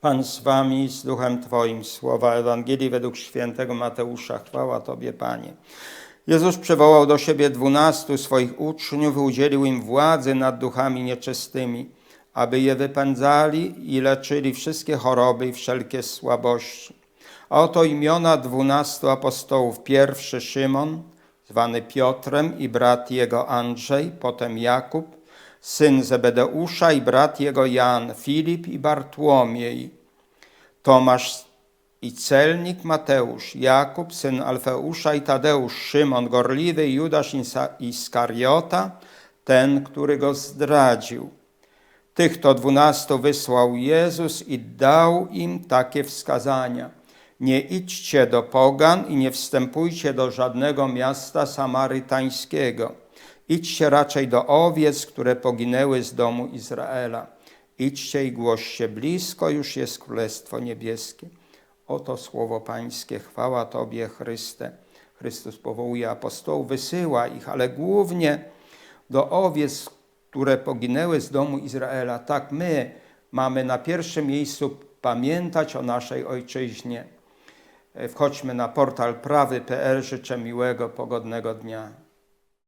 Pan z wami, z duchem Twoim. Słowa Ewangelii według świętego Mateusza. Chwała Tobie, Panie. Jezus przywołał do siebie dwunastu swoich uczniów i udzielił im władzy nad duchami nieczystymi, aby je wypędzali i leczyli wszystkie choroby i wszelkie słabości. A oto imiona dwunastu apostołów. Pierwszy Szymon, zwany Piotrem i brat jego Andrzej, potem Jakub, syn Zebedeusza i brat jego Jan, Filip i Bartłomiej, Tomasz i celnik Mateusz, Jakub, syn Alfeusza i Tadeusz, Szymon Gorliwy i Judasz Iskariota, ten, który go zdradził. Tych to dwunastu wysłał Jezus i dał im takie wskazania. Nie idźcie do pogan i nie wstępujcie do żadnego miasta samarytańskiego. Idźcie raczej do owiec, które poginęły z domu Izraela. Idźcie i głoście, blisko już jest Królestwo Niebieskie. Oto słowo Pańskie, chwała Tobie, Chryste. Chrystus powołuje apostołów, wysyła ich, ale głównie do owiec, które poginęły z domu Izraela. Tak my mamy na pierwszym miejscu pamiętać o naszej ojczyźnie. Wchodźmy na portal prawy.pl. Życzę miłego, pogodnego dnia.